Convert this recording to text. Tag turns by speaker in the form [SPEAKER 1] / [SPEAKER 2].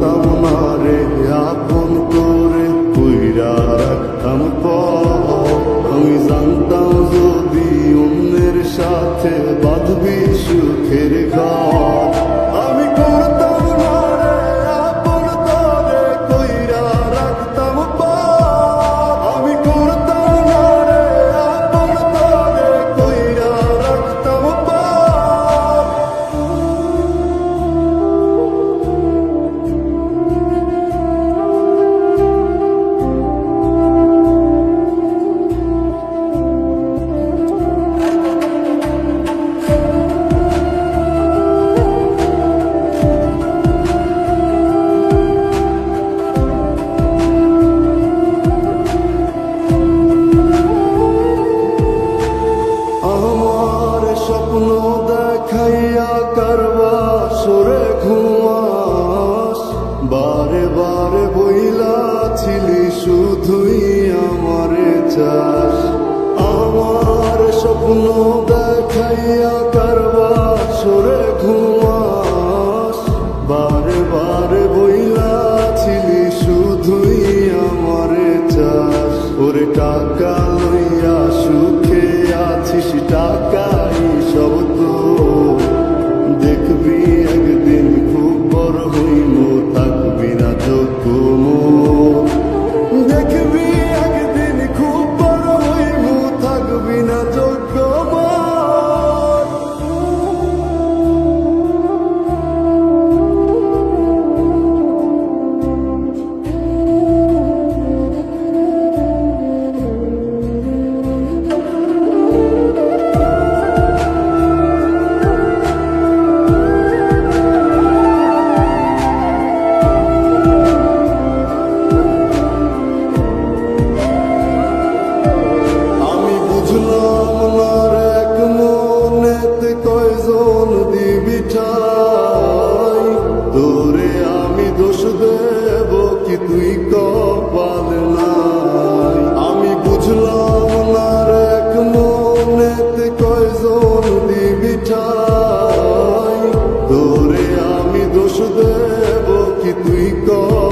[SPEAKER 1] করতাম না রে আপন করে কইরা রাখতাম আমি জানতাম যদি অন্যের সাথে বাঁধবি সুখের ঘর দেখাইয়া করবা, সরে ঘুমাস। বারে বারে বইলা ছিলি শুধুই আমারে চাস। আমার স্বপ্ন দেখাইয়া করবা, সরে ঘুমাস। বারে বারে বইলা ছিলি শুধুই আমারে চাস। ওরে টাকা কি তুই কর?